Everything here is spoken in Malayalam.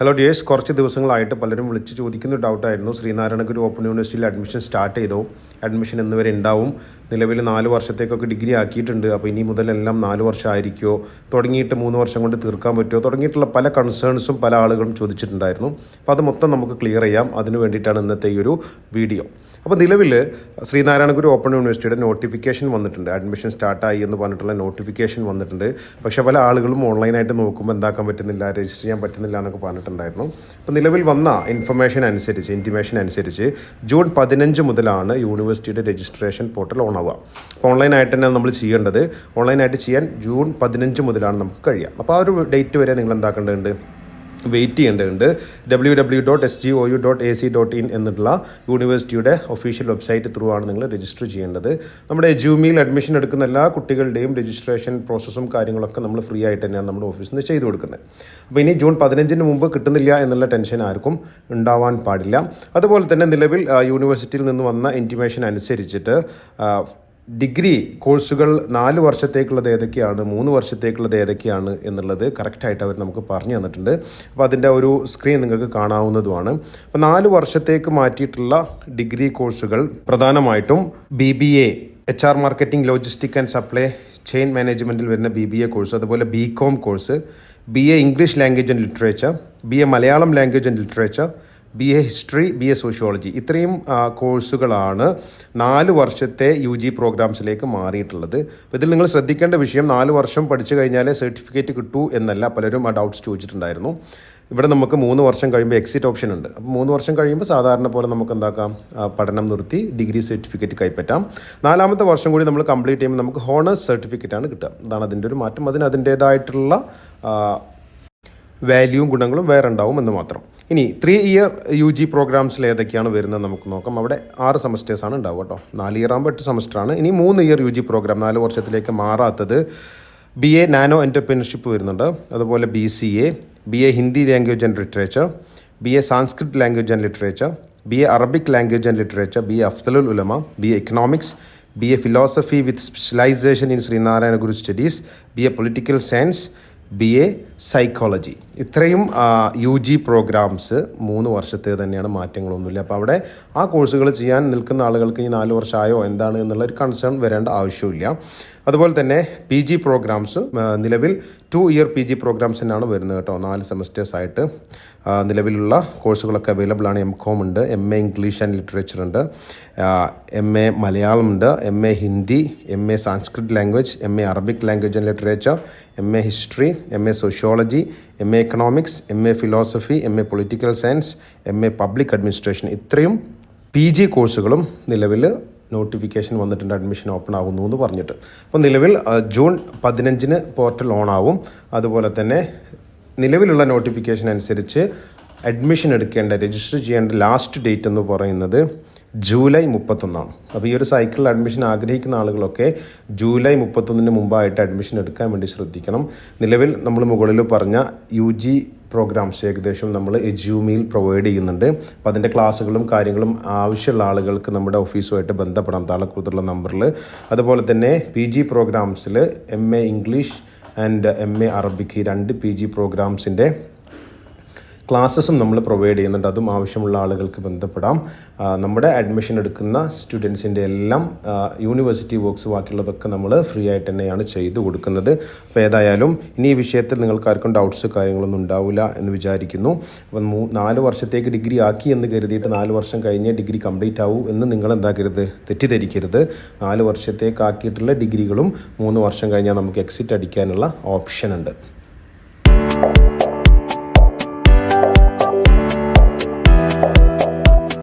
ഹലോ ഡിയേഴ്സ് കുറച്ച് ദിവസങ്ങളായിട്ട് പലരും വിളിച്ച് ചോദിക്കുന്ന ഡൗട്ടായിരുന്നു ശ്രീനാരായണ ഗുരു ഓപ്പൺ യൂണിവേഴ്സിറ്റിയിൽ അഡ്മിഷൻ സ്റ്റാർട്ട് ചെയ്തോ. അഡ്മിഷൻ എന്ന് വരെ ഉണ്ടാവും. നിലവിൽ നാല് വർഷത്തേക്കൊക്കെ ഡിഗ്രി ആക്കിയിട്ടുണ്ട്. അപ്പോൾ ഇനി മുതലെല്ലാം നാല് വർഷമായിരിക്കുമോ? തുടങ്ങിയിട്ട് മൂന്ന് വർഷം കൊണ്ട് തീർക്കാൻ പറ്റുമോ? തുടങ്ങിയിട്ടുള്ള പല കൺസേൺസും പല ആളുകളും ചോദിച്ചിട്ടുണ്ടായിരുന്നു. അപ്പോൾ അത് മൊത്തം നമുക്ക് ക്ലിയർ ചെയ്യാം. അതിന് വേണ്ടിയിട്ടാണ് ഇന്നത്തെ ഈ ഒരു വീഡിയോ അപ്പോൾ നിലവിൽ ശ്രീനാരായണ ഗുരു ഓപ്പൺ യൂണിവേഴ്സിറ്റിയുടെ നോട്ടിഫിക്കേഷൻ വന്നിട്ടുണ്ട് അഡ്മിഷൻ സ്റ്റാർട്ടായി എന്ന് പറഞ്ഞിട്ടുള്ള നോട്ടിഫിക്കേഷൻ വന്നിട്ടുണ്ട്. പക്ഷേ പല ആളുകളും ഓൺലൈനായിട്ട് നോക്കുമ്പോൾ എന്താക്കാൻ പറ്റുന്നില്ല രജിസ്റ്റർ ചെയ്യാൻ പറ്റുന്നില്ല എന്നൊക്കെ പറഞ്ഞിട്ടുണ്ടായിരുന്നു. അപ്പോൾ നിലവിൽ വന്ന ഇൻഫർമേഷൻ അനുസരിച്ച് ഇന്റിമേഷൻ അനുസരിച്ച് ജൂൺ പതിനഞ്ച് മുതലാണ് യൂണിവേഴ്സിറ്റിയുടെ രജിസ്ട്രേഷൻ പോർട്ടൽ ഓൺ ആവുക അപ്പോൾ ഓൺലൈനായിട്ട് തന്നെ നമ്മൾ ചെയ്യേണ്ടത്. ഓൺലൈനായിട്ട് ചെയ്യാൻ ജൂൺ പതിനഞ്ച് മുതലാണ് നമുക്ക് കഴിയുക. അപ്പോൾ ആ ഒരു ഡേറ്റ് വരെ നിങ്ങൾ എന്താക്കേണ്ടതുണ്ട്? വെയിറ്റ് ചെയ്യേണ്ടതുണ്ട്. W W dot S G O U dot A C dot in എന്നുള്ള യൂണിവേഴ്സിറ്റിയുടെ ഒഫീഷ്യൽ വെബ്സൈറ്റ് ത്രൂ ആണ് നിങ്ങൾ രജിസ്റ്റർ ചെയ്യേണ്ടത്. നമ്മുടെ ജൂമിയിൽ അഡ്മിഷൻ എടുക്കുന്ന എല്ലാ കുട്ടികളുടെയും രജിസ്ട്രേഷൻ പ്രോസസ്സും കാര്യങ്ങളൊക്കെ നമ്മൾ ഫ്രീ ആയിട്ട് തന്നെയാണ് നമ്മുടെ ഓഫീസിൽ നിന്ന് ചെയ്തു കൊടുക്കുന്നത്. അപ്പോൾ ഇനി ജൂൺ പതിനഞ്ചിന് മുമ്പ് കിട്ടുന്നില്ല എന്നുള്ള ടെൻഷൻ ആർക്കും ഉണ്ടാവാൻ പാടില്ല. അതുപോലെ തന്നെ നിലവിൽ യൂണിവേഴ്സിറ്റിയിൽ നിന്ന് വന്ന ഇന്റിമേഷൻ അനുസരിച്ചിട്ട് ഡിഗ്രി കോഴ്സുകൾ നാല് വർഷത്തേക്കുള്ളത് ഏതൊക്കെയാണ് മൂന്ന് വർഷത്തേക്കുള്ളത് ഏതൊക്കെയാണ് എന്നുള്ളത് കറക്റ്റായിട്ട് അവർ നമുക്ക് പറഞ്ഞു തന്നിട്ടുണ്ട്. അപ്പോൾ അതിന്റെ ഒരു സ്ക്രീൻ നിങ്ങൾക്ക് കാണാവുന്നതുമാണ്. അപ്പോൾ നാല് വർഷത്തേക്ക് മാറ്റിയിട്ടുള്ള ഡിഗ്രി കോഴ്സുകൾ പ്രധാനമായിട്ടും B B A H R marketing logistic and supply chain മാനേജ്മെന്റിൽ വരുന്ന ബി ബി എ കോഴ്സ് അതുപോലെ B com course B A English language and literature B A Malayalam language and literature B A history B A sociology. ഇത്രയും കോഴ്സുകളാണ് നാല് വർഷത്തെ യു ജി പ്രോഗ്രാംസിലേക്ക് മാറിയിട്ടുള്ളത്. അപ്പോൾ ഇതിൽ നിങ്ങൾ ശ്രദ്ധിക്കേണ്ട വിഷയം നാല് വർഷം പഠിച്ചു കഴിഞ്ഞാലേ സർട്ടിഫിക്കറ്റ് കിട്ടൂ എന്നല്ല പലരും ആ ഡൗട്ട്സ് ചോദിച്ചിട്ടുണ്ടായിരുന്നു. ഇവിടെ നമുക്ക് മൂന്ന് വർഷം കഴിയുമ്പോൾ എക്സിറ്റ് ഓപ്ഷൻ ഉണ്ട്. അപ്പോൾ മൂന്ന് വർഷം കഴിയുമ്പോൾ സാധാരണ പോലെ നമുക്ക് എന്താക്കാം? പഠനം നിർത്തി ഡിഗ്രി സർട്ടിഫിക്കറ്റ് കൈപ്പറ്റാം. നാലാമത്തെ വർഷം കൂടി നമ്മൾ കംപ്ലീറ്റ് ചെയ്യുമ്പോൾ നമുക്ക് ഹോണേഴ്സ് സർട്ടിഫിക്കറ്റാണ് കിട്ടുക. അതാണ് അതിന്റെ ഒരു മാറ്റം. അതിന് അതിന്റേതായിട്ടുള്ള വാല്യൂവും ഗുണങ്ങളും വേറെ ഉണ്ടാവും എന്ന് മാത്രം. ഇനി ത്രീ ഇയർ യു ജി പ്രോഗ്രാംസിൽ ഏതൊക്കെയാണ് വരുന്നത് നമുക്ക് നോക്കാം. അവിടെ ആറ് സെമസ്റ്റേഴ്സാണ് ഉണ്ടാവുക കേട്ടോ. നാല് ഇയർ ആകുമ്പോൾ എട്ട് സെമസ്റ്ററാണ് ഇനി മൂന്ന് ഇയർ യു ജി പ്രോഗ്രാം നാല് വർഷത്തിലേക്ക് മാറാത്തത് ബി എ നാനോ എന്റർപ്രീനർഷിപ്പ് വരുന്നുണ്ട്. അതുപോലെ B C A B A Hindi language and literature B A Sanskrit language and literature B A Arabic language and literature B A Afzal ul Ulama B A economics B A philosophy with specialization in Sree Narayana Guru studies B A political science B A psychology ഇത്രയും യു ജി പ്രോഗ്രാംസ് മൂന്ന് വർഷത്തെ തന്നെയാണ് മാറ്റങ്ങളൊന്നുമില്ല. അപ്പോൾ അവിടെ ആ കോഴ്സുകൾ ചെയ്യാൻ നിൽക്കുന്ന ആളുകൾക്ക് ഈ നാല് വർഷമായോ എന്താണ് എന്നുള്ള ഒരു കൺസേൺ വരേണ്ട ആവശ്യമില്ല അതുപോലെ തന്നെ പി ജി പ്രോഗ്രാംസ് നിലവിൽ two year P G programs തന്നെയാണ് വരുന്നത് കേട്ടോ നാല് സെമസ്റ്റേഴ്സ് ആയിട്ട്. നിലവിലുള്ള കോഴ്സുകളൊക്കെ അവൈലബിൾ ആണ് എം കോം ഉണ്ട് M A English and literature ഉണ്ട് എം എ മലയാളം ഉണ്ട് M A Hindi M A Sanskrit language M A Arabic language and literature M A history M A sociology M A economics M A philosophy M A political science M A public administration ഇത്രയും പി ജി കോഴ്സുകളും നിലവിൽ നോട്ടിഫിക്കേഷൻ വന്നിട്ടുണ്ട് അഡ്മിഷൻ ഓപ്പൺ ആകുന്നു എന്ന് പറഞ്ഞിട്ട്. അപ്പോൾ നിലവിൽ ജൂൺ പതിനഞ്ചിന് പോർട്ടൽ ഓൺ ആവും. അതുപോലെ തന്നെ നിലവിലുള്ള നോട്ടിഫിക്കേഷൻ അനുസരിച്ച് അഡ്മിഷൻ എടുക്കേണ്ട രജിസ്റ്റർ ചെയ്യേണ്ട ലാസ്റ്റ് ഡേറ്റ് എന്ന് പറയുന്നത് ജൂലൈ മുപ്പത്തൊന്നാണ്. അപ്പോൾ ഈ ഒരു സൈക്കിളിൽ അഡ്മിഷൻ ആഗ്രഹിക്കുന്ന ആളുകളൊക്കെ ജൂലൈ മുപ്പത്തൊന്നിന് മുമ്പായിട്ട് അഡ്മിഷൻ എടുക്കാൻ വേണ്ടി ശ്രദ്ധിക്കണം. നിലവിൽ നമ്മൾ മുകളിൽ പറഞ്ഞ യു ജി പ്രോഗ്രാംസ് ഏകദേശം നമ്മൾ എജ്യൂമിയിൽ പ്രൊവൈഡ് ചെയ്യുന്നുണ്ട്. അപ്പോൾ അതിന്റെ ക്ലാസ്സുകളും കാര്യങ്ങളും ആവശ്യമുള്ള ആളുകൾക്ക് നമ്മുടെ ഓഫീസുമായിട്ട് ബന്ധപ്പെടാം. താളക്കൂത്തുള്ള നമ്പറിൽ അതുപോലെ തന്നെ P G പ്രോഗ്രാംസിൽ M A English and M A Arabic രണ്ട് പി ജി പ്രോഗ്രാംസിന്റെ ക്ലാസ്സസും നമ്മൾ പ്രൊവൈഡ് ചെയ്യുന്നുണ്ട്. അതും ആവശ്യമുള്ള ആളുകൾക്ക് ബന്ധപ്പെടാം. നമ്മുടെ അഡ്മിഷൻ എടുക്കുന്ന സ്റ്റുഡൻസിന്റെ എല്ലാം യൂണിവേഴ്സിറ്റി വർക്ക്സ് ബാക്കിയുള്ളതൊക്കെ നമ്മൾ ഫ്രീ ആയിട്ട് തന്നെയാണ് ചെയ്തു കൊടുക്കുന്നത്. അപ്പോൾ ഏതായാലും ഇനി ഈ വിഷയത്തിൽ നിങ്ങൾക്ക് ആർക്കും ഡൗട്ട്സ് കാര്യങ്ങളൊന്നും ഉണ്ടാവില്ല എന്ന് വിചാരിക്കുന്നു. അപ്പം മൂ നാല് വർഷത്തേക്ക് ഡിഗ്രി ആക്കി എന്ന് കരുതിയിട്ട് നാല് വർഷം കഴിഞ്ഞ് ഡിഗ്രി കംപ്ലീറ്റ് ആവും എന്ന് നിങ്ങൾ എന്താക്കരുത്? തെറ്റിദ്ധരിക്കരുത്. നാല് വർഷത്തേക്ക് ആക്കിയിട്ടുള്ള ഡിഗ്രികളും മൂന്ന് വർഷം കഴിഞ്ഞാൽ നമുക്ക് എക്സിറ്റ് അടിക്കാനുള്ള ഓപ്ഷൻ ഉണ്ട്.